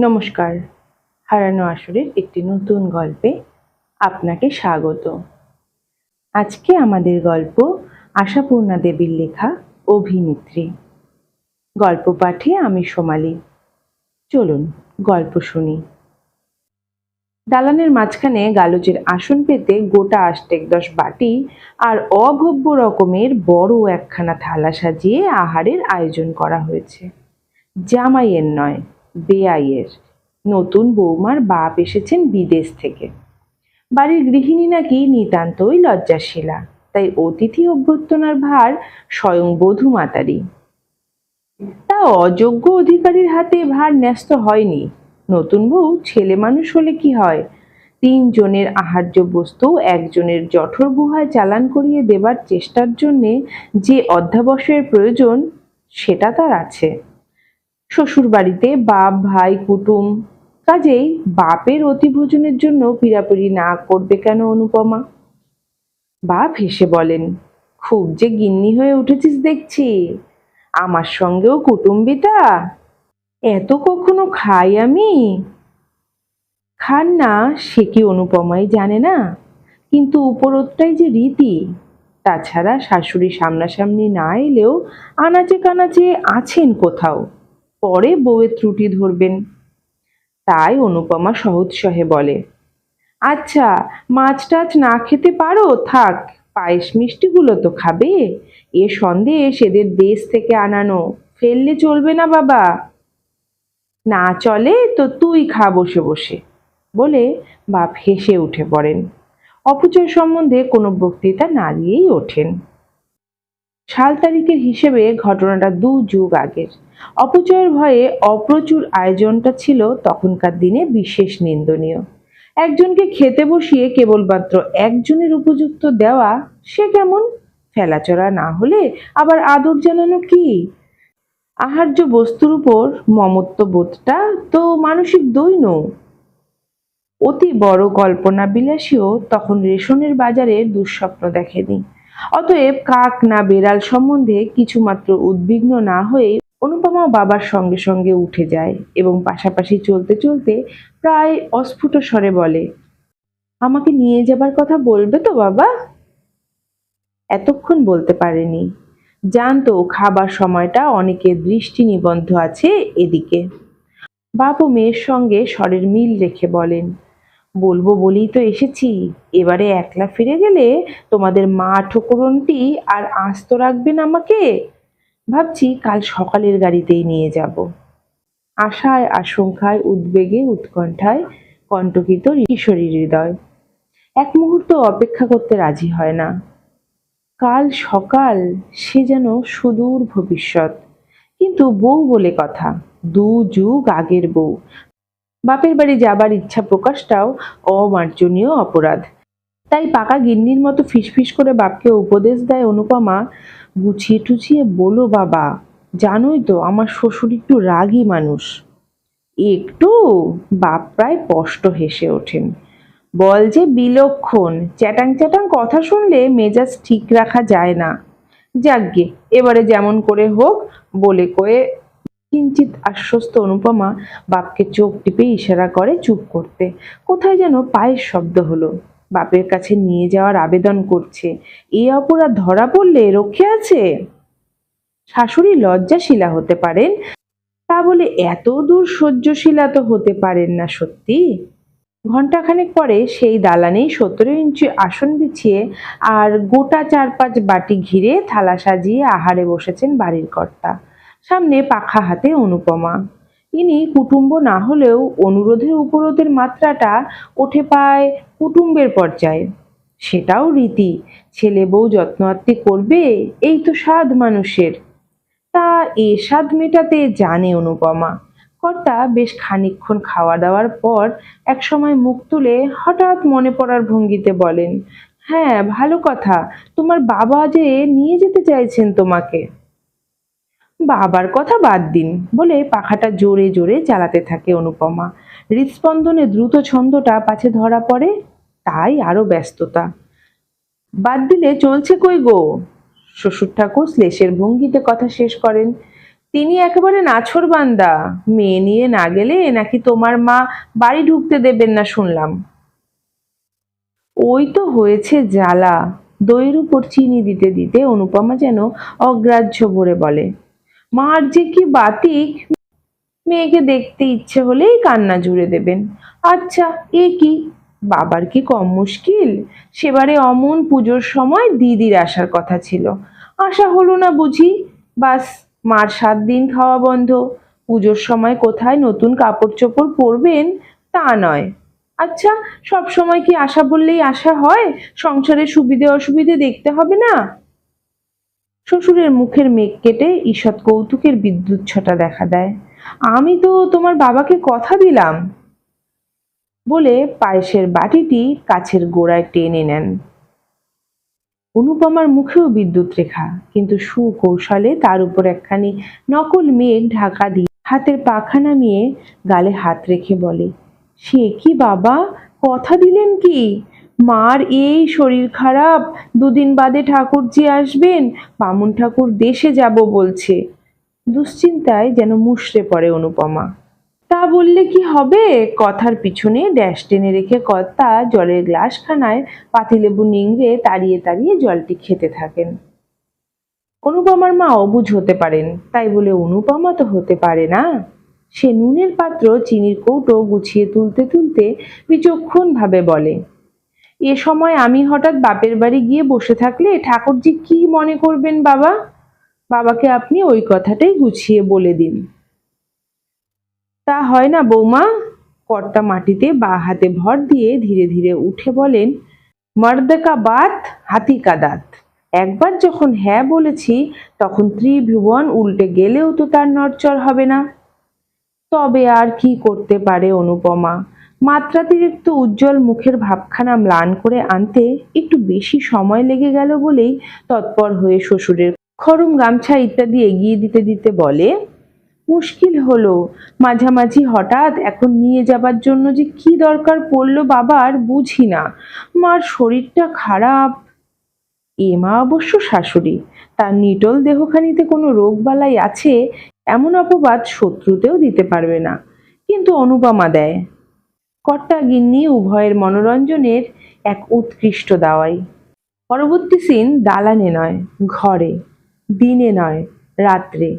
নমস্কার। হারানো আসরের একটি নতুন গল্পে আপনাকে স্বাগত। আজকে আমাদের গল্প আশাপূর্ণা দেবীর লেখা অভিনেত্রী। গল্প পাঠে আমি সোমালি। চলুন, গল্প শুনি। দালানের মাঝখানে গালুচের আসন পেতে গোটা আষ্টেক দশ বাটি আর অভব্য রকমের বড় একখানা থালা সাজিয়ে আহারের আয়োজন করা হয়েছে। জামাইয়ের নয় বেআইয়ের। নতুন বৌমার বাপ এসেছেন বিদেশ থেকে। বাড়ির গৃহিণী নাকি নিতান্তই লজ্জাশীলা, তাই অতিথি অভ্যর্থনার ভার স্বয়ং বধূ মাতারি তা অযোগ্য অধিকারীর হাতে ভার ন্যস্ত হয়নি। নতুন বউ ছেলে মানুষ হলে কি হয়? তিনজনের আহার্য বস্তু একজনের জঠর গুহায় চালান করিয়ে দেবার চেষ্টার জন্যে যে অধ্যাবসায়ের প্রয়োজন, সেটা তার আছে। শ্বশুর বাড়িতে বাপ, ভাই, কুটুম, কাজেই বাপের অতিভোজনের জন্য পিড়াপিড়ি না করবে কেন অনুপমা? বাপ হেসে বলেন, খুব যে গিন্নি হয়ে উঠেছিস দেখছি। আমার সঙ্গেও কুটুম্বিতা? এত কখনো খাই আমি? খান না, সে কি অনুপমাই জানে না। কিন্তু উপরোত্টাই যে রীতি, তাছাড়া শাশুড়ি সামনাসামনি না এলেও আনাচে কানাচে আছেন কোথাও। পরে বউয়ের ত্রুটি ধরবেন। তাই অনুপমা সহৎসহে বলে আচ্ছা মাছ টাছ না খেতে পারো? থাক, পায়েস মিষ্টিগুলো তো খাবে। এ সন্দেশ এদের দেশ থেকে আনানো। ফেললে চলবে না বাবা। না চলে তো তুই খা বসে বসে। বলে বাপ হেসে উঠে পড়েন। অপচয় সম্বন্ধে কোনো বক্তৃতা না দিয়েই ওঠেন। সাল তারিখের হিসেবে ঘটনাটা দু যুগ আগের। অপচয়ের ভয়ে অপ্রচুর আয়োজনটা ছিল তখনকার দিনে বিশেষ নিন্দনীয়। একজনকে খেতে বসিয়ে কেবলমাত্র একজনের উপযুক্ত দেওয়া, সে কেমন? ফেলাচড়া না হলে আবার আদর জানানো কি? আহার্য বস্তুর উপর মমত্ব বোধটা তো মানসিক দৈন। অতি বড় কল্পনা বিলাসীও তখন রেশনের বাজারে দুঃস্বপ্ন দেখেনি। অতএব কাক না বেড়াল সম্বন্ধে কিছুমাত্র উদ্বিগ্ন না হয়ে অনুপমা বাবার সঙ্গে সঙ্গে উঠে যায় এবং পাশাপাশি চলতে চলতে প্রায় অস্ফুট স্বরে বলে, আমাকে নিয়ে যাবার কথা বলবে তো বাবা? এতক্ষণ বলতে পারেনি। জানতো খাবার সময়টা অনেকের দৃষ্টি নিবন্ধ আছে এদিকে। বাপ মেয়ের সঙ্গে স্বরের মিল রেখে বলেন বলব বলেই তো এসেছি। এবারে একলা ফিরে গেলে তোমাদের মা ঠোকরনটি আর আস্ত রাখবেন আমাকে? ভাবছি কাল সকালের গাড়িতেই নিয়ে যাব। আশায় আশঙ্কায় উদ্বেগে উৎকণ্ঠায় কণ্টকিত কিশোরী হৃদয়। এক মুহূর্ত অপেক্ষা করতে রাজি হয় না। কাল সকাল, সে যেন সুদূর ভবিষ্যৎ। কিন্তু বউ বলে কথা, দু যুগ আগের বউ। বাপের বাড়ি যাবার ইচ্ছা প্রকাশটাও অমার্জনীয় অপরাধ। তাই পাকা গিন্নির মতো ফিসফিস করে বাপকে উপদেশ দেয় অনুপমা, গুছিয়ে টুছিয়ে বলো বাবা, জানোই তো আমার শ্বশুর একটু রাগী মানুষ। একটু বাপ প্রায় স্পষ্ট হেসে ওঠেন। বল যে বিলক্ষণ, চ্যাটাং চ্যাটাং কথা শুনলে মেজাজ ঠিক রাখা যায় না। যাকগে এবারে যেমন করে হোক বলে কয়ে কিঞ্চিত আশ্বস্ত অনুপমা বাপকে চোখ টিপে ইশারা করে চুপ করতে। কোথায় যেন পায়ের শব্দ হলো। বাপের কাছে নিয়ে যাওয়ার আবেদন করছে। এই অপরাধ ধরা পড়লে রক্ষে আছে? শাশুড়ি লজ্জাশীলা হতে পারেন। তা বলে এত দূর সহ্যশীলা তো হতে পারেন না সত্যি। ঘন্টাখানেক পরে সেই দালানেই সতেরো ইঞ্চি আসন বিছিয়ে আর গোটা চার পাঁচ বাটি ঘিরে থালা সাজিয়ে আহারে বসেছেন বাড়ির কর্তা। সামনে পাখা হাতে অনুপমা। ইনি কুটুম্ব না হলেও অনুরোধের উপরোধের মাত্রাটা ওঠে পায় কুটুম্বের পর্যায়ে। সেটাও রীতি, ছেলে বউ যত্ন করবে, এই তো স্বাদ মানুষের। তা এ স্বাদ মেটাতে জানে অনুপমা। কর্তা বেশ খানিকক্ষণ খাওয়া দাওয়ার পর এক সময় মুখ তুলে হঠাৎ মনে পড়ার ভঙ্গিতে বলেন হ্যাঁ ভালো কথা। তোমার বাবা যে নিয়ে যেতে চাইছেন তোমাকে। বাবার কথা বাদ দিন বলে পাখাটা জোরে জোরে চালাতে থাকে অনুপমা। হৃদস্পন্দনে দ্রুত ছন্দটা পাছে ধরা পড়ে, তাই আরও ব্যস্ততা। বাদ দিলে চলছে কই গো? শ্বশুর ঠাকুর শ্লেষের ভঙ্গিতে কথা শেষ করেন। তিনি একেবারে নাছর বান্দা, মেয়ে নিয়ে না গেলে নাকি তোমার মা বাড়ি ঢুকতে দেবেন না শুনলাম। ওই তো হয়েছে জ্বালা, দইয়ের উপর চিনি দিতে দিতে অনুপমা যেন অগ্রাহ্য ভরে বলে। মার যে কি বাতিক মেয়েকে দেখতে ইচ্ছে হলেই কান্না জুড়ে দেবেন। আচ্ছা এ কি? বাবার কি কম মুশকিল? সেবারে অমন পুজোর সময় দিদির আসার কথা ছিল। আশা হলো না বুঝি? বাস, মার সাত দিন খাওয়া বন্ধ। পুজোর সময় কোথায় নতুন কাপড় চোপড় পরবেন? তা নয়। আচ্ছা সব সময় কি আশা বললেই আশা হয়? সংসারের সুবিধে অসুবিধে দেখতে হবে না? শ্বশুরের মুখের মেঘ কেটে ঈষৎ কৌতুকের বিদ্যুৎ ছটা দেখা দেয়। আমি তো তোমার বাবাকে কথা দিলাম বলে পায়েসের বাটিটি কাছের গোড়ায় টেনে নেন। অনুপমার মুখেও বিদ্যুৎ রেখা, কিন্তু সুকৌশলে তার উপর একখানি নকল মেঘ ঢাকা দিয়ে হাতের পাখা নামিয়ে গালে হাত রেখে বলে, সে কি বাবা? কথা দিলেন কি? মার এই শরীর খারাপ, দুদিন বাদে ঠাকুরজি আসবেন, বামুন ঠাকুর দেশে যাব বলছে। দুশ্চিন্তায় যেন মুষড়ে পড়ে অনুপমা। তা বললে কি হবে? কথার পিছনে ড্যাশ টেনে রেখে কর্তা জলের গ্লাসখানায় পাতিলেবু নিংড়ে তাড়িয়ে তাড়িয়ে জলটি খেতে থাকেন। অনুপমার মা অবুঝ হতে পারেন, তাই বলে অনুপমা তো হতে পারে না। সে নুনের পাত্র, চিনির কৌটো গুছিয়ে তুলতে তুলতে বিচক্ষণভাবে বলে এ সময় আমি হঠাৎ বাপের বাড়ি গিয়ে বসে থাকলে ঠাকুরজি কি মনে করবেন বাবা? বাবাকে আপনি ওই কথাটাই গুছিয়ে বলে দিন। তা হয় না বৌমা। কর্তা মাটিতে বা হাতে ভর দিয়ে ধীরে ধীরে উঠে বলেন, মর্দ কা বাত, হাতি কা দাঁত। একবার যখন হ্যাঁ বলেছি, তখন ত্রিভুবন উল্টে গেলেও তো তার নড়চড় হবে না। তবে আর কি করতে পারে অনুপমা? মাত্রাতিরিক্ত উজ্জ্বল মুখের ভাবখানা ম্লান করে আনতে একটু বেশি সময় লেগে গেল বলেই তৎপর হয়ে শ্বশুরের খরম গামছা ইত্যাদি এগিয়ে দিতে দিতে বলে, মুশকিল হলো। মাঝামাঝি হঠাৎ এখন নিয়ে যাবার জন্য যে কি দরকার পড়ল বাবার বুঝি না। মার শরীরটা খারাপ। এ মা অবশ্য শাশুড়ি। তার নিটল দেহখানিতে কোনো রোগবালাই আছে, এমন অপবাদ শত্রুতেও দিতে পারবে না। কিন্তু অনুপমা দেয় কর্তা গিন্নি উভয়ের মনোরঞ্জনের এক উৎকৃষ্ট দাওয়াই। পরবর্তী সিন দালানে নয়, ঘরে, দিনে নয়, রাত্রে।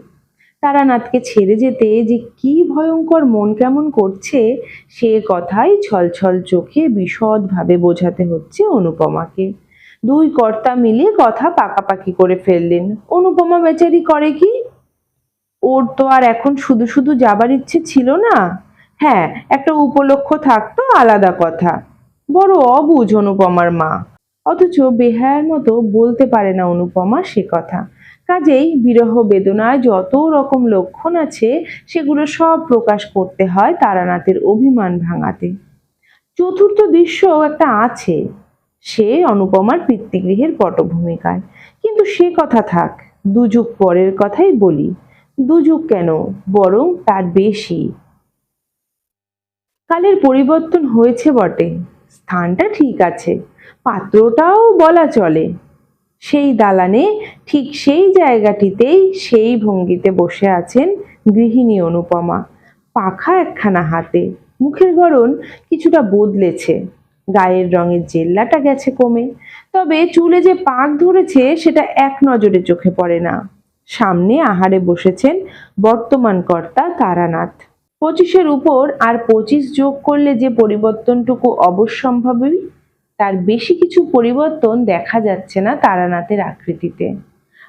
তারানাথকে ছেড়ে যেতে যে কি ভয়ঙ্কর মন কেমন করছে, সে কথাই ছলছল চোখে বিশদভাবে বোঝাতে হচ্ছে অনুপমাকে। দুই কর্তা মিলে কথা পাকাপাকি করে ফেললেন। অনুপমা বেচারি করে কি? ওর তো আর এখন শুধু শুধু যাবার ইচ্ছে ছিল না। হ্যাঁ একটা উপলক্ষ থাকতো আলাদা কথা। বড় অবুঝ অনুপমার মা। অথচ বেহায়ার মতো বলতে পারে না অনুপমা সে কথা। কাজেই বিরহ বেদনায় যত রকম লক্ষণ আছে, সেগুলো সব প্রকাশ করতে হয় তারানাথের অভিমান ভাঙাতে। চতুর্থ দৃশ্য একটা আছে। সে অনুপমার পিতৃগৃহের পটভূমিকায়। কিন্তু সে কথা থাক, দুযুগ পরের কথাই বলি। দুযুগ কেন? বরং তার বেশি। কালের পরিবর্তন হয়েছে বটে। স্থানটা ঠিক আছে, পাত্রটাও বলা চলে। সেই দালানে ঠিক সেই জায়গাটিতেই সেই ভঙ্গিতে বসে আছেন গৃহিণী অনুপমা। পাখা একখানা হাতে, মুখের গড়ন কিছুটা বদলেছে। গায়ের রঙের জেল্লাটা গেছে কমে, তবে চুলে যে পাক ধরেছে সেটা এক নজরে চোখে পড়ে না। সামনে আহারে বসেছেন বর্তমান কর্তা তারানাথ। পঁচিশের উপর আর পঁচিশ যোগ করলে যে পরিবর্তনটুকু অবশ্যম্ভাবী তার বেশি কিছু পরিবর্তন দেখা যাচ্ছে না তারানাথের আকৃতিতে।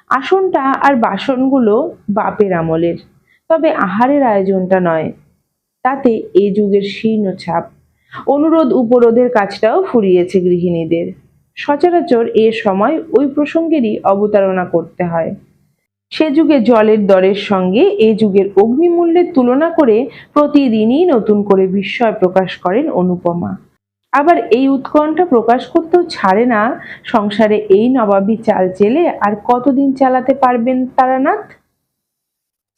আসনটা আর বাসনগুলো বাপের আমলের, তবে আহারের আয়োজনটা নয়। তাতে এ যুগের শীর্ণ ছাপ। অনুরোধ উপরোধের কাজটাও ফুরিয়েছে গৃহিণীদের। সচরাচর এ সময় ওই প্রসঙ্গেরই অবতারণা করতে হয়। সে যুগে জলের দরের সঙ্গে এ যুগের অগ্নিমূল্যের তুলনা করে প্রতিদিনই নতুন করে বিস্ময় প্রকাশ করেন অনুপমা। আবার এই উৎকণ্ঠা প্রকাশ করতেও ছাড়ে না। সংসারে এই নবাবী চাল চেলে আর কতদিন চালাতে পারবেন তারানাথ?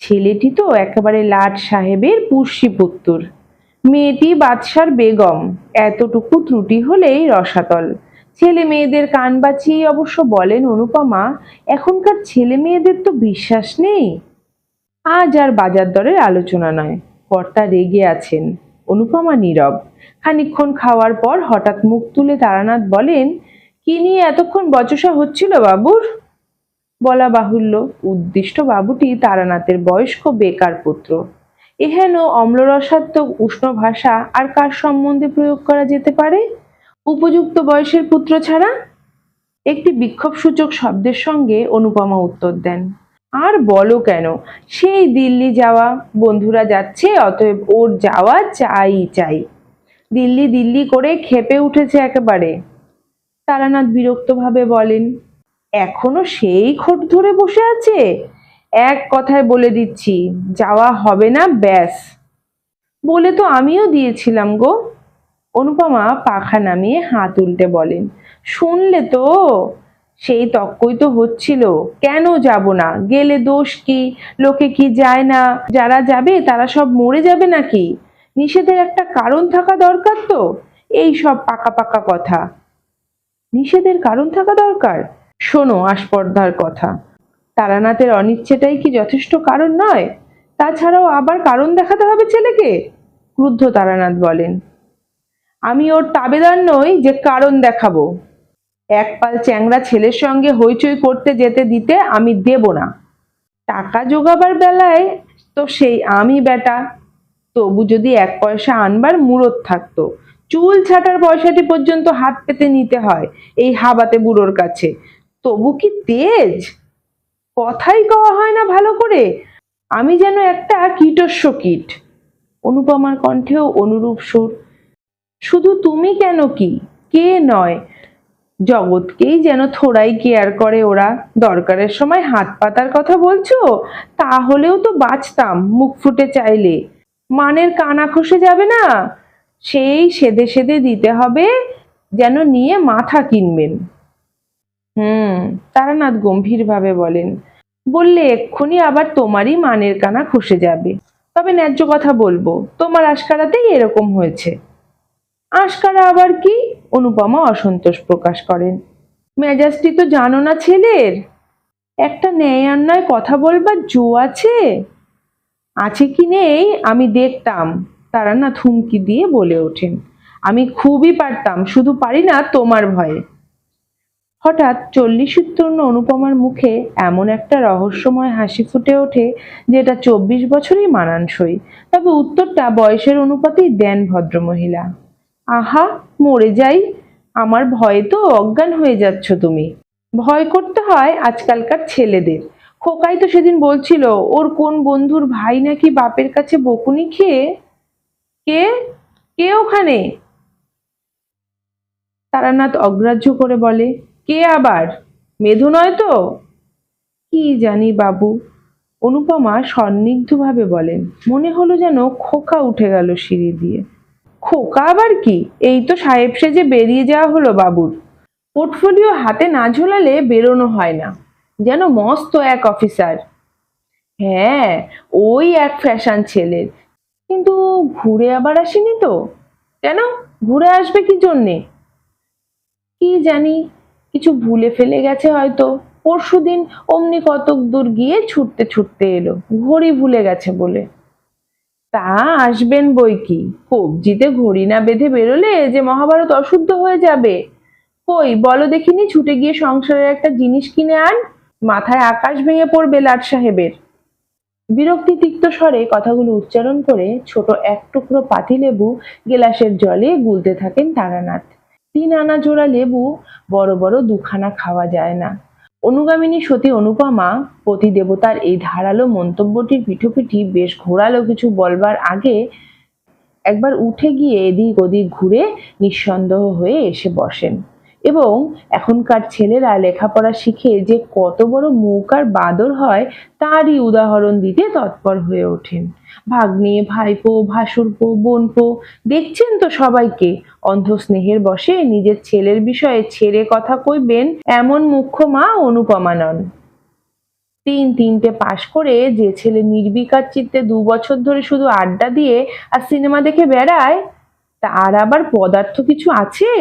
ছেলেটি তো একেবারে লাট সাহেবের পুষ্যি পুত্তুর মেয়েটি বাদশার বেগম। এতটুকু ত্রুটি হলেই রসাতল। ছেলে মেয়েদের কান বাঁচিয়ে অবশ্য বলেন অনুপমা, এখনকার ছেলে মেয়েদের তো বিশ্বাস নেই। আজ আর বাজার দরের আলোচনা নয়, কর্তা রেগে আছেন, অনুপমা নীরব। খানিকক্ষণ খাওয়ার পর হঠাৎ মুখ তুলে তারানাথ বলেন, কি নিয়ে এতক্ষণ বচসা হচ্ছিল বাবুর? বলা বাহুল্য, উদ্দিষ্ট বাবুটি তারানাথের বয়স্ক বেকার পুত্র। এহেন অম্লরসাত্মক উষ্ণ ভাষা আর কার সম্বন্ধে প্রয়োগ করা যেতে পারে? উপযুক্ত বয়সের পুত্র ছাড়া? একটি বিক্ষোভসূচক শব্দের সঙ্গে অনুপমা উত্তর দেন, আর বলো কেন? সেই দিল্লি যাওয়া বন্ধুরা যাচ্ছে, অতএব ওর যাওয়া চাই চাই। দিল্লি দিল্লি করে খেপে উঠেছে একেবারে। তারানাথ বিরক্তভাবে বলেন, এখনও সেই খোট ধরে বসে আছে? এক কথায় বলে দিচ্ছি, যাওয়া হবে না, ব্যাস। বলে তো আমিও দিয়েছিলাম গো। অনুপমা পাখা নামিয়ে হাত উল্টে বলেন, শুনলে তো সেই তক্কই তো হচ্ছিল, কেন যাব না? গেলে দোষ কি? লোকে কি যায় না? যারা যাবে তারা সব মরে যাবে নাকি? নিষেধের একটা কারণ থাকা দরকার তো, এই সব পাকা পাকা কথা। নিষেধের কারণ থাকা দরকার? শোনো আস্পর্ধার কথা, তারানাথের অনিচ্ছেটাই কি যথেষ্ট কারণ নয়? তাছাড়াও আবার কারণ দেখাতে হবে ছেলেকে? ক্রুদ্ধ তারানাথ বলেন আমি ওর তাবেদার নই যে কারণ দেখাবো। এক পাল চ্যাংড়া ছেলের সঙ্গে হইচই করতে যেতে দিতে আমি দেব না। টাকা জোগাবার বেলায় তো সেই আমি বেটা তবু যদি এক পয়সা আনবার মুরত থাকতো, চুল ছাটার পয়সাটি পর্যন্ত হাত পেতে নিতে হয় এই হাবাতে বুড়োর কাছে। তবু কি তেজ? কথাই কওয়া হয় না ভালো করে। আমি যেন একটা কীটস্য কীট। অনুপমার কণ্ঠেও অনুরূপ সুর শুধু তুমি কেন কি? কে নয়? জগৎকেই যেন থোড়াই কেয়ার করে ওরা। দরকারের সময় হাত পাতার কথা বলছো? তাহলেও তো বাঁচতাম মুখ ফুটে চাইলে। মানের কানা খসে যাবে না? সেই সেদে সেদে দিতে হবে, যেন নিয়ে মাথা কিনবেন। হুম, তারানাথ গম্ভীরভাবে বলেন, বললে এক্ষুনি আবার তোমারই মানের কানা খসে যাবে। তবে ন্যায্য কথা বলব, তোমার আশকারাতেই এরকম হয়েছে। আশকারা আবার কি? অনুপমা অসন্তোষ প্রকাশ করেন। মেজাজটি তো জানো না ছেলের। একটা ন্যায় অন্যায় কথা বলবার জো আছে? আছে কি নেই? আমি দেখতাম। তারা না থুমকি দিয়ে বলে ওঠেন। আমি খুবই পারতাম, শুধু পারি না তোমার ভয়ে। হঠাৎ চল্লিশ উত্তর্ণ অনুপমার মুখে এমন একটা রহস্যময় হাসি ফুটে ওঠে, যেটা চব্বিশ বছরই মানানসই। তবে উত্তরটা বয়সের অনুপাতেই দেন ভদ্রমহিলা। আহা, মরে যাই। আমার ভয়ে তো অজ্ঞান হয়ে যাচ্ছ তুমি। ভয় করতে হয় আজকালকার ছেলেদের। খোকাই তো সেদিন বলছিল, ওর কোন বন্ধুর ভাই নাকি বাপের কাছে বকুনি খেয়ে? কে? কে ওখানে? তারানাথ অগ্রাহ্য করে বলে, কে আবার? মেধু নয় তো? কি জানি বাবু। অনুপমা সন্নিগ্ধভাবে বলেন, মনে হলো যেন খোকা উঠে গেল সিঁড়ি দিয়ে। খোকা আবার কি? এই তো সাহেব সেজে বেরিয়ে যাওয়া হলো বাবুর। পোর্টফোলিও হাতে না ঝোলালে বেরোনো হয় না। যেন মস্ত এক অফিসার। হ্যাঁ ওই এক ফ্যাশন ছেলের। কিন্তু ঘুরে আবার আসেনি তো? কেন? ঘুরে আসবে কি জন্যে? কি জানি, কিছু ভুলে ফেলে গেছে হয়তো। পরশুদিন অমনি কতক দূর গিয়ে ছুটতে ছুটতে এলো। ঘড়ি ভুলে গেছে বলে। তা আসবেন বই কি? কবজিতে ঘড়ি না বেঁধে বেরোলে যে মহাভারত অশুদ্ধ হয়ে যাবে। কই, বলো দেখিনি ছুটে গিয়ে সংসারের একটা জিনিস কিনে আন? মাথায় আকাশ ভেঙে পড়বে লাট সাহেবের। বিরক্তি তিক্ত স্বরে কথাগুলো উচ্চারণ করে ছোট এক টুকরো পাতিলেবু গেলাসের জলে গুলতে থাকেন তারানাথ। তিন আনা জোড়া লেবু বড় বড় দুখানা খাওয়া যায় না। অনুগামিনী সতী অনুপমা পতিদেবতার এই ধারালো মন্তব্যটির পিঠোপিঠি বেশ ঘোরালো কিছু বলবার আগে একবার উঠে গিয়ে এদিক ওদিক ঘুরে নিঃসন্দেহ হয়ে এসে বসেন। এবং এখনকার ছেলেরা লেখাপড়া শিখে যে কত বড় মুখ আর বাদর হয়, তারই উদাহরণ দিতে তৎপর হয়ে ওঠেন। ভাগ্নে, ভাইপো, ভাসুরপো, বোনপো, দেখছেন তো সবাইকে? অন্ধ স্নেহের বসে নিজের ছেলের বিষয়ে ছেড়ে কথা কইবেন এমন মুখ্য মা অনুপমা নন। তিন তিনটে পাশ করে যে ছেলে নির্বিকার চিত্তে দু বছর ধরে শুধু আড্ডা দিয়ে আর সিনেমা দেখে বেড়ায়, তার আবার পদার্থ কিছু আছে?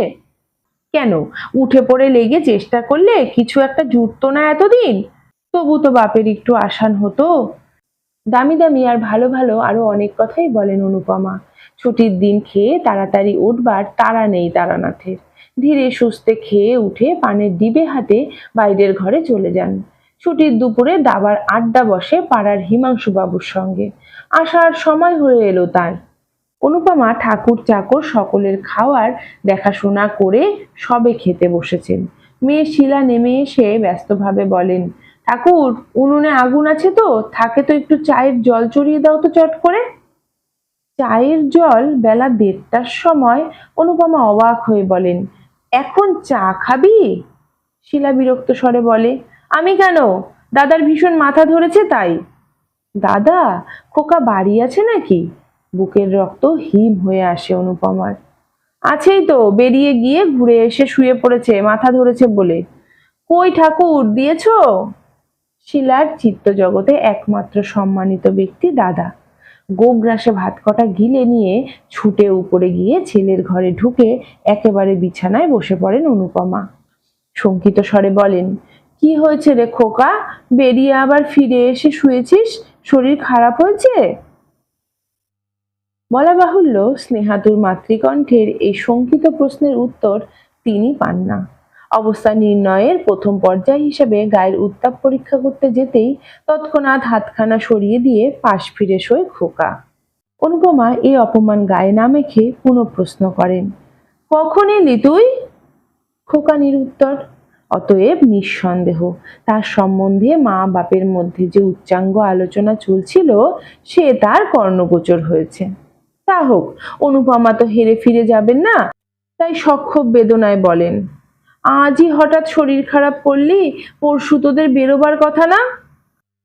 কেন? উঠে পড়ে লেগে চেষ্টা করলে কিছু একটা জুটতো না এতদিন? তবু তো বাপের একটু আসান হতো। দামি দামি আর ভালো ভালো আরও অনেক কথাই বলেন অনুপমা। ছুটির দিন খেয়ে তাড়াতাড়ি উঠবার তারা নেই তারানাথের। ধীরে সুস্থে খেয়ে উঠে পানের ডিবে হাতে বাইরের ঘরে চলে যান। ছুটির দুপুরে দাবার আড্ডা বসে পাড়ার হিমাংশু বাবুর সঙ্গে। আসার সময় হয়ে এলো তার অনুপমা ঠাকুর চাকর সকলের খাওয়ার দেখাশোনা করে সবে খেতে বসেছেন। মেয়ে শিলা নেমে এসে ব্যস্তভাবে বলেন, ঠাকুর, উনুনে আগুন আছে তো? থাকে তো একটু চায়ের জল চড়িয়ে দাও তো চট করে। চায়ের জল বেলা দেড়টার সময় অনুপমা অবাক হয়ে বলেন, এখন চা খাবি? শিলা বিরক্ত স্বরে বলে, আমি কেন? দাদার ভীষণ মাথা ধরেছে তাই। দাদা, খোকা বাড়ি আছে নাকি? বুকের রক্ত হিম হয়ে আসে অনুপমার। আছেই তো, বেরিয়ে গিয়ে ঘুরে এসে শুয়ে পড়েছে, মাথা ধরেছে বলে। কই ঠাকুর, দিয়েছ? শিলার চিত্ত জগতে একমাত্র সম্মানিত ব্যক্তি দাদা। গোগ্রাসে ভাত কটা গিলে নিয়ে ছুটে উপরে গিয়ে ছেলের ঘরে ঢুকে একেবারে বিছানায় বসে পড়েন অনুপমা। শঙ্কিত স্বরে বলেন, কি হয়েছে রে খোকা? বেরিয়ে আবার ফিরে এসে শুয়েছিস? শরীর খারাপ হয়েছে? বলা বাহুল্য, স্নেহাতুর মাতৃকণ্ঠের এই শঙ্কিত প্রশ্নের উত্তর তিনি পান না। অবস্থা নির্ণয়ের প্রথম পর্যায় হিসেবে গায়ের উত্তাপ পরীক্ষা করতে যেতেই তৎক্ষণাৎ হাতখানা সরিয়ে দিয়ে পাশ ফিরে শোয় খোকা। অনুপমা এই অপমান গায়ে না মেখে পুনঃ প্রশ্ন করেন, কখন এলি তুই? খোকা নিরুত্তর, অতএব নিঃসন্দেহ। তার সম্বন্ধে মা বাপের মধ্যে যে উচ্চাঙ্গ আলোচনা চলছিল, সে তার কর্ণগোচর হয়েছে। তা হোক, অনুপমা তো হেরে ফিরে যাবেন না। তাই সক্ষোভ বেদনায় বলেন, আজই হঠাৎ শরীর খারাপ করলি, পরশু তোদের বেরোবার কথা না?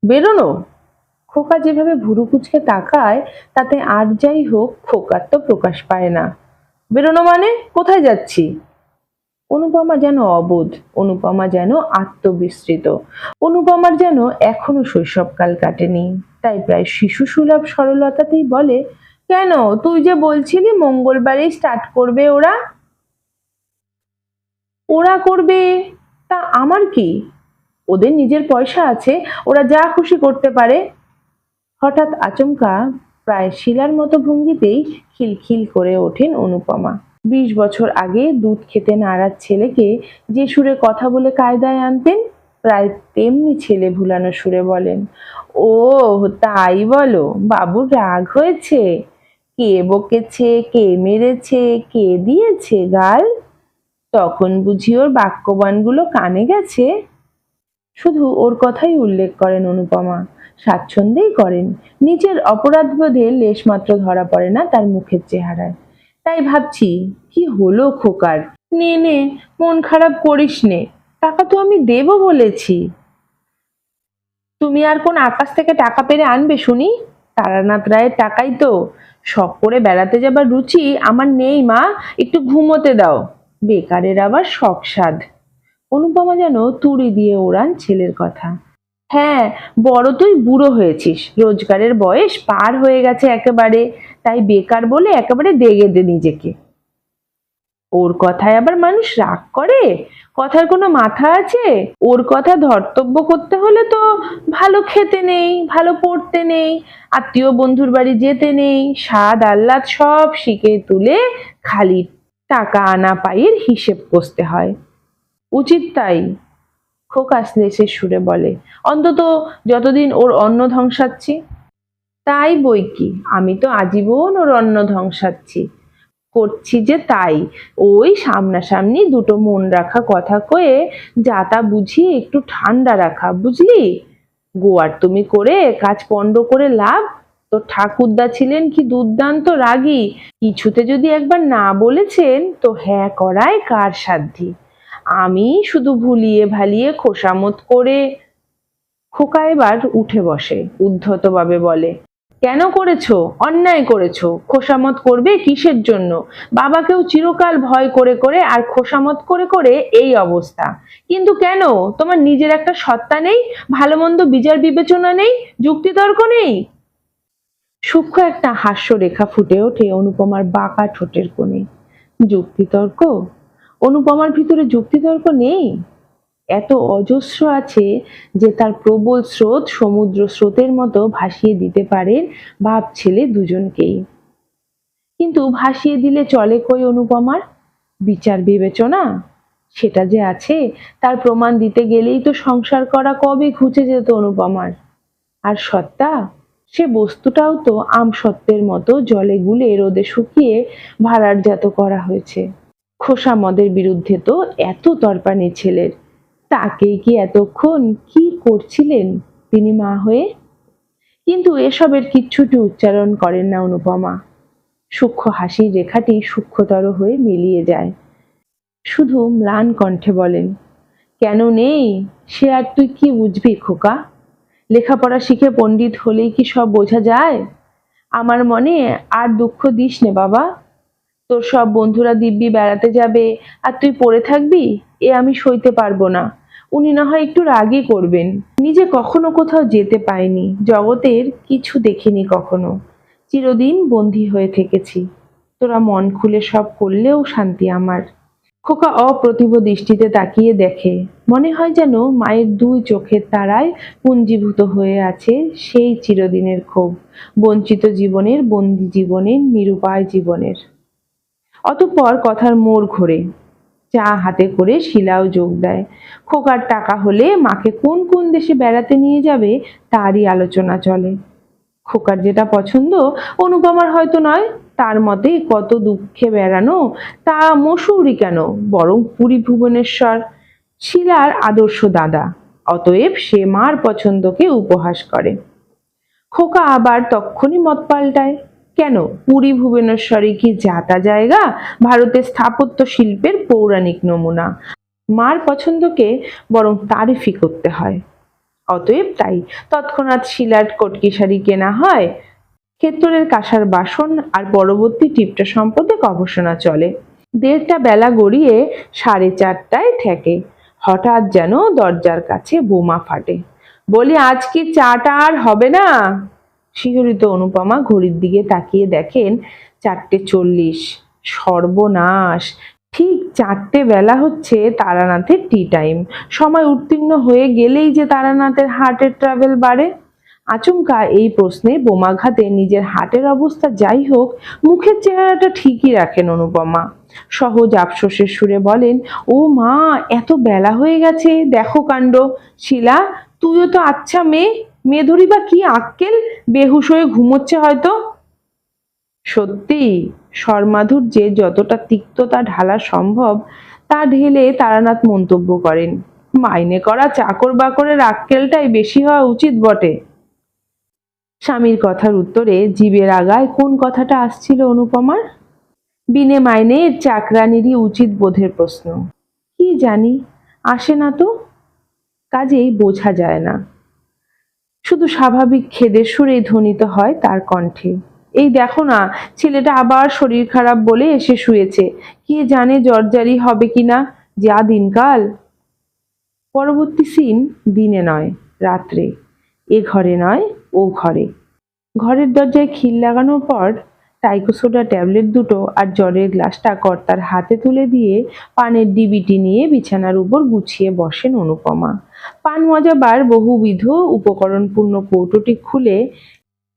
বেরোনো? খোকা যেভাবে ভুরু কুচকে তাকায়, তাতে আর যাই হোক, খোকার তো প্রকাশ পায় না। বেরোনো মানে? কোথায় যাচ্ছি? অনুপমা যেন অবোধ, অনুপমা যেন আত্মবিস্তৃত অনুপমার যেন এখনও শৈশবকাল কাটেনি। তাই প্রায় শিশু সুলভ সরলতাতেই বলে কেন? তুই যে বলছিলি মঙ্গলবারেই স্টার্ট করবে ওরা। ওরা করবে? তা আমার কি? ওদের নিজের পয়সা আছে, ওরা যা খুশি করতে পারে। হঠাৎ আচমকা প্রায় শিলার মতো ভঙ্গিতেই খিলখিল করে ওঠেন অনুপমা। বিশ বছর আগে দুধ খেতে নাড়ার ছেলেকে যে সুরে কথা বলে কায়দায় আনতেন, প্রায় তেমনি ছেলে ভুলানো সুরে বলেন ও তাই বলো বাবুর রাগ হয়েছে। কে বকেছে, কে মেরেছে, কে দিয়েছে গাল? তখন বুঝি ওর বাক্যবানগুলো কানে গেছে। শুধু ওর কথাই উল্লেখ করেন অনুপমা। স্বাচ্ছন্দ্যেই করেন। নিজের অপরাধ অপরাধবোধে লেশমাত্র ধরা পড়ে না তার মুখের চেহারায়। তাই ভাবছি, কি হলো খোকার? নে নে, মন খারাপ করিস নে। টাকা তো আমি দেব বলেছি। তুমি আর কোন আকাশ থেকে টাকা পেরে আনবে শুনি? তারানাথ রায়ের টাকাই তো। শখ করে বেড়াতে যাবার রুচি আমার নেই, মা। একটু ঘুমোতে দাও। বেকারের আবার শখ সাধ অনুপমা যেন তুড়ি দিয়ে ওড়ান ছেলের কথা। হ্যাঁ বড় তুই বুড়ো হয়েছিস। রোজগারের বয়স পার হয়ে গেছে একেবারে। তাই বেকার বলে একেবারে দেগে দে নিজেকে। ওর কথায় আবার মানুষ রাগ করে? কথার কোনো মাথা আছে? ওর কথা ধর্তব্য করতে হলে তো ভালো খেতে নেই, ভালো পড়তে নেই, আত্মীয় বন্ধুর বাড়ি যেতে নেই, স্বাদ আহ্লাদ সব শিখে তুলে খালি টাকা আনা পাইয়ের হিসেব কষতে হয়। উচিত তাই, খোকা শ্লেষের সুরে বলে। অন্তত যতদিন ওর অন্ন ধ্বংসাচ্ছি। তাই বই কি? আমি তো আজীবন ওর অন্ন ধ্বংসাচ্ছি। করছি যে তাই। ওই সামনাসামনি দুটো মন রাখা কথা কয়ে যা তা বুঝিয়ে একটু ঠান্ডা রাখা, বুঝলি? গোয়ার তুমি করে কাজ পণ্ড করে লাভ? তো ঠাকুরদা ছিলেন কি দুর্দান্ত রাগী। কিছুতে যদি একবার না বলেছেন, তো হ্যাঁ করায় কার সাধ্যি আমি শুধু ভুলিয়ে ভালিয়ে খোসামত করে খোকা এবার উঠে বসে, উদ্ধতভাবে বলে কেন করেছ? অন্যায় করেছ। খোসামত করবে কিসের জন্য? বাবাকেও চিরকাল ভয় করে করে আর খোসামত করে করে এই অবস্থা। কিন্তু কেন? তোমার নিজের একটা সত্তা নেই ভালো মন্দ বিচার বিবেচনা নেই, যুক্তিতর্ক নেই? সূক্ষ্ম একটা হাস্য রেখা ফুটে ওঠে অনুপমার বাঁকা ঠোঁটের কোণে। যুক্তিতর্ক? অনুপমার ভিতরে যুক্তিতর্ক নেই? এত অজস্র আছে যে তার প্রবল স্রোত সমুদ্র স্রোতের মতো ভাসিয়ে দিতে পারেন বাপ ছেলে দুজনকেই। কিন্তু ভাসিয়ে দিলে চলে কই অনুপমার? বিচার বিবেচনা? সেটা যে আছে, তার প্রমাণ দিতে গেলেই তো সংসার করা কবে ঘুচে যেত অনুপমার। আর সত্তা? সে বস্তুটাও তো আম সত্ত্বের মতো জলে গুলে রোদে শুকিয়ে ভাড়ারজাত করা হয়েছে। খোসা মদের বিরুদ্ধে তো এত তরপানি ছেলের। তাকেই কি এতক্ষণ কি করছিলেন তিনি মা হয়ে? কিন্তু এসবের কিচ্ছুটি উচ্চারণ করেন না অনুপমা। সূক্ষ্ম হাসির রেখাটি সূক্ষ্মতর হয়ে মিলিয়ে যায়। শুধু ম্লান কণ্ঠে বলেন, কেন নেই? সে আর তুই কি বুঝবি খোকা? লেখাপড়া শিখে পণ্ডিত হলেই কি সব বোঝা যায়? আমার মনে আর দুঃখ দিস নে বাবা। তোর সব বন্ধুরা দিব্যি বেড়াতে যাবে, আর তুই পড়ে থাকবি? এ আমি সইতে পারব না। উনি না হয় একটু রাগই করবেন। নিজে কখনো কোথাও যেতে পাইনি জগতের কিছু দেখিনি কখনো। চিরদিন বন্দী হয়ে থেকেছি। তোরা মন খুলে সব করলেও শান্তি আমার। খোকা অপ্রতিভ দৃষ্টিতে তাকিয়ে দেখে, মনে হয় যেন মায়ের দুই চোখের তারায় পুঞ্জীভূত হয়ে আছে সেই চিরদিনের ক্ষোভ, বঞ্চিত জীবনের বন্দি জীবনের নিরুপায় জীবনের। অতঃপর কথার মোড় ঘোরে। চা হাতে করে শিলাও যোগ দেয়। খোকার টাকা হলে মাকে কোন কোন দেশে বেড়াতে নিয়ে যাবে তারই আলোচনা চলে। খোকার যেটা পছন্দ, অনুপমার হয়তো নয়, তার মতে কত দুঃখে বেড়ানো, তা মসৌরি কেন? বরং পুরী ভুবনেশ্বর। শিলার আদর্শ দাদা, অতএব সে মার পছন্দকে উপহাস করে। খোকা আবার তক্ষুনি মত পাল্টায়। কেন? পুরী ভুবনেশ্বরে কি যাতা জায়গা? ভারতের স্থাপত্য শিল্পের পৌরাণিক নমুনা। মার পছন্দকে বরং তারিফই করতে হয়। অতএব তাই তৎক্ষণাৎ শিলার কটকি শাড়ি কেনা হয়। ক্ষেত্রের কাঁসার বাসন আর পরবর্তী টিপটা সম্পদে গবেষণা চলে। দেড়টা বেলা গড়িয়ে সাড়ে চারটায় ঠেকে। হঠাৎ যেন দরজার কাছে বোমা ফাটে। বলি, আজ কি চাটা আর হবে না? শিহরিত অনুপমা ঘড়ির দিকে তাকিয়ে দেখেন, চারটে চল্লিশ, সর্বনাশ। ঠিক চারটে বেলা হচ্ছে তারানাথের টি টাইম সময় উত্তীর্ণ হয়ে গেলেই যে তারানাথের হার্টের ট্রাভেল বাড়ে। আচমকা এই প্রশ্নে বোমাঘাতে নিজের হার্টের অবস্থা যাই হোক, মুখের চেহারাটা ঠিকই রাখেন অনুপমা। সহজ আফসোসের সুরে বলেন, ও মা, এত বেলা হয়ে গেছে, দেখো কাণ্ড। শিলা, তুইও তো আচ্ছা মেয়ে মেয়ে ধরি বা কি আক্কেল? বেহুশ হয়ে ঘুমোচ্ছে হয়তো? সত্যি স্বরমাধুর্যে যতটা তিক্ততা ঢালা সম্ভব, তা ঢেলে তারানাথ মন্তব্য করেন। মাইনে করা চাকর বাকরের আক্কেলটাই বেশি হওয়া উচিত বটে। স্বামীর কথার উত্তরে জীবের আগায় কোন কথাটা আসছিল অনুপমার? বিনে মাইনে চাকরানিরই উচিত বোধের প্রশ্ন। কি জানি, আসে না তো? কাজেই বোঝা যায় না। শুধু স্বাভাবিক খেদের সুরে ধ্বনিত হয় তার কণ্ঠে। এই দেখো না, ছেলেটা আবার শরীর খারাপ বলে এসে শুয়েছে। কে জানে জর্জারি হবে কিনা? যা দিনকাল। পরবর্তী সিন দিনে নয়, রাত্রে। এ ঘরে নয়, ও ঘরে। ঘরের দরজায় খিল লাগানোর পর টাইকোসোডা ট্যাবলেট দুটো আর জ্বরের গ্লাসটা কর্তার হাতে তুলে দিয়ে পানের ডিবিটি নিয়ে বিছানার উপর গুছিয়ে বসেন অনুপমা। পান মজাবার বহুবিধ উপকরণপূর্ণ কৌটোটি খুলে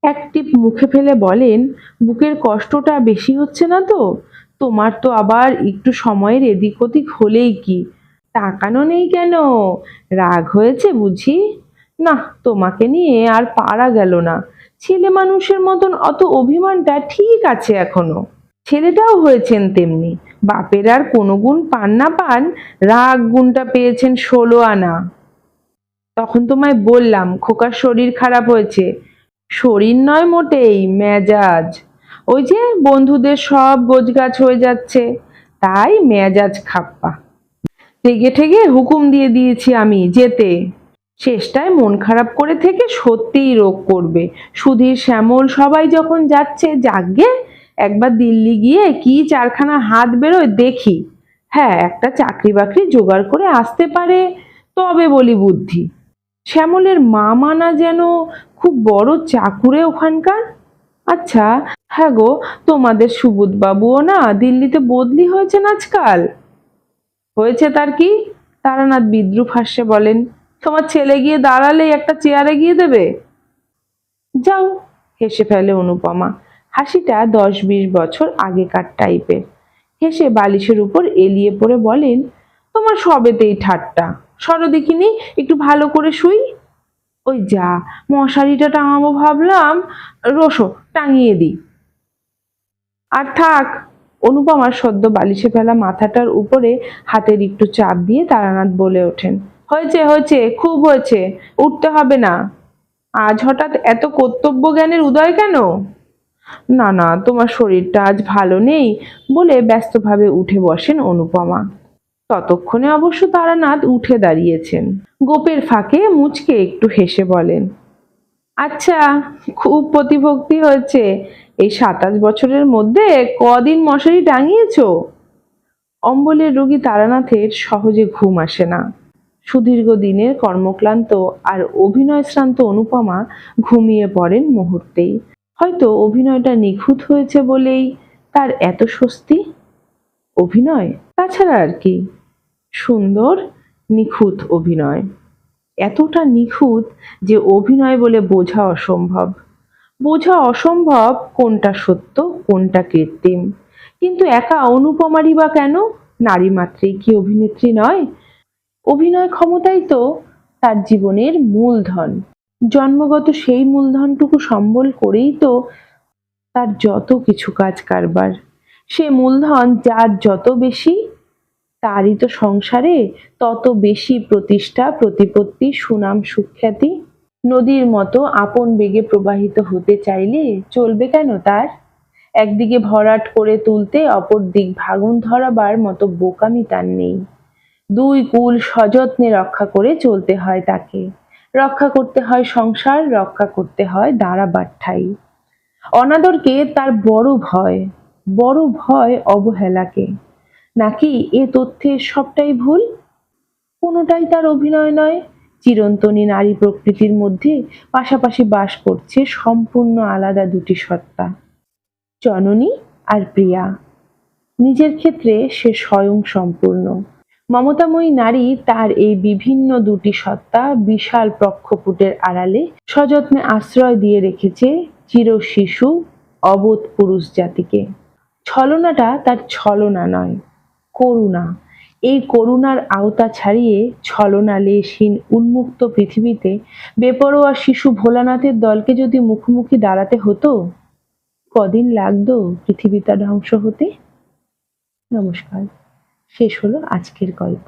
এক টিপ মুখে ফেলে বলেন, বুকের কষ্টটা বেশি হচ্ছে না তো? তোমার তো আবার একটু সময়ের এদিক ওদিক হলেই কি? তাকানো নেই কেন? রাগ হয়েছে বুঝি? না তোমাকে নিয়ে আর পারা গেল না। ছেলে মানুষের মতন অত অভিমানটা ঠিক আছে এখনও। ছেলেটাও হয়েছেন তেমনি। বাপের আর কোনো গুণ পান না পান, রাগ গুণটা পেয়েছেন ষোলো আনা। তখন তোমায় বললাম, খোকার শরীর খারাপ হয়েছে। শরীর নয় মোটেই, মেজাজ। ওই যে বন্ধুদের সব গোছগাছ হয়ে যাচ্ছে, তাই মেজাজ খাপ্পা। রেগে ঠেগে হুকুম দিয়ে দিয়েছি আমি, যেতে। শেষটায় মন খারাপ করে থেকে সত্যিই রোগ করবে। সুধীর শ্যামল সবাই যখন যাচ্ছে যাগ্গে একবার দিল্লি গিয়ে কি চারখানা হাত বেরোয় দেখি। হ্যাঁ একটা চাকরি বাকরি জোগাড় করে আসতে পারে, তবে বলি বুদ্ধি। শ্যামলের মা মানা যেন খুব বড় চাকুরে ওখানকার। আচ্ছা হ্যাঁ গো, তোমাদের সুবোধ বাবুও না দিল্লিতে বদলি হয়েছেন আজকাল? হয়েছে তার কি? তারানাথ বিদ্রুপ হাস্যে বলেন তোমার ছেলে গিয়ে দাঁড়ালেই একটা চেয়ারে গিয়ে দেবে? যাও, হেসে ফেলে অনুপমা। হাসিটা দশ বিশ বছর আগেকার টাইপের। হেসে বালিশের উপর এলিয়ে পড়ে বলেন, তোমার সবেতেই ঠাট্টা। সরো দেখিনি, একটু ভালো করে শুই? ওই যা, মশারিটা টাঙাবো ভাবলাম। রসো, টাঙিয়ে দিই। আর থাক। অনুপমার সদ্য বালিশে ফেলা মাথাটার উপরে হাতের একটু চাপ দিয়ে তারানাথ বলে ওঠেন। হয়েছে হয়েছে, খুব হয়েছে, উঠতে হবে না। আজ হঠাৎ এত কর্তব্য জ্ঞানের উদয় কেন? না না, তোমার শরীরটা আজ ভালো নেই বলে ব্যস্তভাবে উঠে বসেন অনুপমা। ততক্ষণে অবশ্য তারানাথ উঠে দাঁড়িয়েছেন। গোপের ফাঁকে মুচকে একটু হেসে বলেন আচ্ছা খুব প্রতিভক্তি হয়েছে। এই সাতাশ বছরের মধ্যে কদিন মশারি টাঙিয়েছো? অম্বলের রোগী তারানাথের সহজে ঘুম আসে না। সুদীর্ঘ দিনের কর্মক্লান্ত আর অভিনয় শ্রান্ত অনুপমা ঘুমিয়ে পড়েন মুহূর্তেই। হয়তো অভিনয়টা নিখুঁত হয়েছে বলেই তার এত স্বস্তি? অভিনয়? তাছাড়া আর কি। সুন্দর, নিখুঁত অভিনয়। এতটা নিখুঁত যে অভিনয় বলে বোঝা অসম্ভব। বোঝা অসম্ভব কোনটা সত্য, কোনটা কৃত্রিম। কিন্তু একা অনুপমারই বা কেন? নারী মাত্রেই কি অভিনেত্রী নয়? অভিনয় ক্ষমতাই তো তার জীবনের মূলধন। জন্মগত সেই মূলধনটুকু সম্বল করেই তো তার যত কিছু কাজ কারবার। সে মূলধন যার যত বেশি, তারই তো সংসারে তত বেশি প্রতিষ্ঠা, প্রতিপত্তি, সুনাম, সুখ্যাতি। নদীর মতো আপন বেগে প্রবাহিত হতে চাইলে চলবে কেন তার? একদিকে ভরাট করে তুলতে অপর দিক ভাগুন ধরাবার মতো বোকামি তার নেই। দুই কুল সযত্নে রক্ষা করে চলতে হয় তাকে। রক্ষা করতে হয় সংসার, রক্ষা করতে হয় দাঁড়াবার অনাদরকে তার বড় ভয় বড় ভয় অবহেলাকে। নাকি এ তথ্যের সবটাই ভুল? কোনোটাই তার অভিনয় নয়। চিরন্তনী নারী প্রকৃতির মধ্যে পাশাপাশি বাস করছে সম্পূর্ণ আলাদা দুটি সত্তা, জননী আর প্রিয়া। নিজের ক্ষেত্রে সে স্বয়ং সম্পূর্ণ। মমতাময়ী নারী তার এই বিভিন্ন দুটি সত্তা বিশাল প্রক্ষপুটের আড়ালে সযত্নে আশ্রয় দিয়ে রেখেছে চির শিশু, অবোধ পুরুষ জাতিকে। ছলনাটা তার ছলনা নয়, করুণা। এই করুণার আওতা ছাড়িয়ে ছলনা লেশহীন উন্মুক্ত পৃথিবীতে বেপরোয়া শিশু ভোলানাথের দলকে যদি মুখোমুখি দাঁড়াতে হতো, কদিন লাগতো পৃথিবীটা ধ্বংস হতে? নমস্কার। শেষ হলো আজকের গল্প।